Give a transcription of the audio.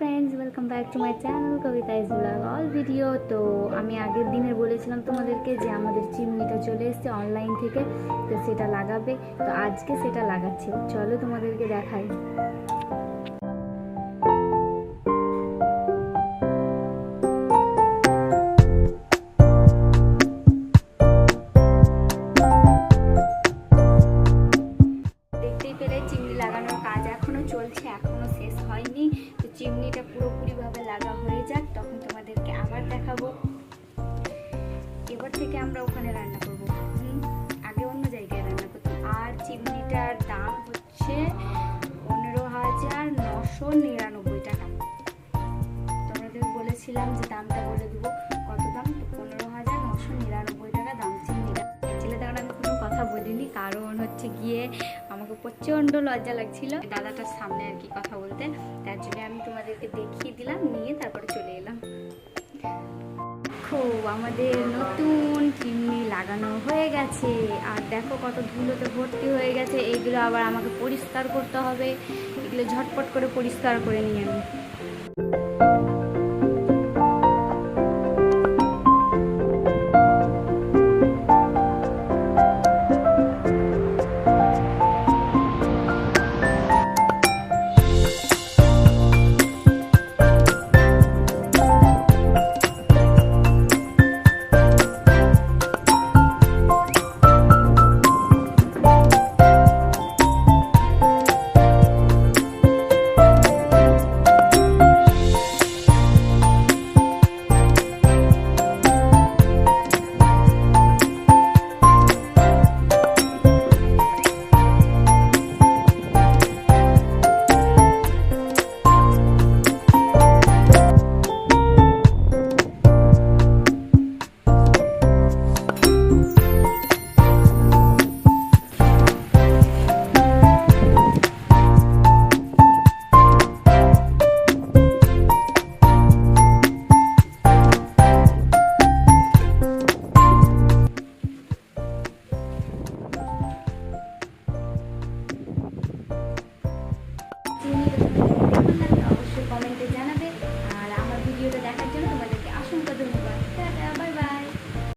Friends welcome back to my channel Kabita is blog all video তো আমি আগের দিনের বলেছিলাম তোমাদেরকে যে আমাদের চিমনিটা চলে এসেছে অনলাইন থেকে, তো সেটা লাগাবে। তো আজকে সেটা লাগাচ্ছে। চলো তোমাদেরকে দেখাই। লাগানোর কাজ এখনও চলছে, এখনও শেষ হয়নি। চিমনিটা পুরোপুরিভাবে লাগা হয়ে যাক, তখন তোমাদেরকে আবার দেখাবো। এবার থেকে আমরা ওখানে রান্না করব। আগে অন্য জায়গায় রান্না করতাম। আর চিমনিটার দাম হচ্ছে পনেরো হাজার নশো নিরানব্বই টাকা। তোমাদের বলেছিলাম যে দামটা বলে দেবো। কত দাম? পনেরো হাজার নশো নিরানব্বই টাকা দাম চিমনিটা। ছেলে তখন আমি কোনো কথা বলিনি, কারণ হচ্ছে গিয়ে আমাকে প্রচণ্ড লজ্জা লাগছিল। দাদাটার সামনে আর কি কথা বলতে। জন্য আমি তোমাদেরকে দেখিয়ে দিলাম, নিয়ে তারপরে চলে এলাম। দেখো, আমাদের নতুন চিমনি লাগানো হয়ে গেছে। আর দেখো কত ধুলোতে ভর্তি হয়ে গেছে। এইগুলো আবার আমাকে পরিষ্কার করতে হবে। এগুলো ঝটপট করে পরিষ্কার করে নিয়ে আমি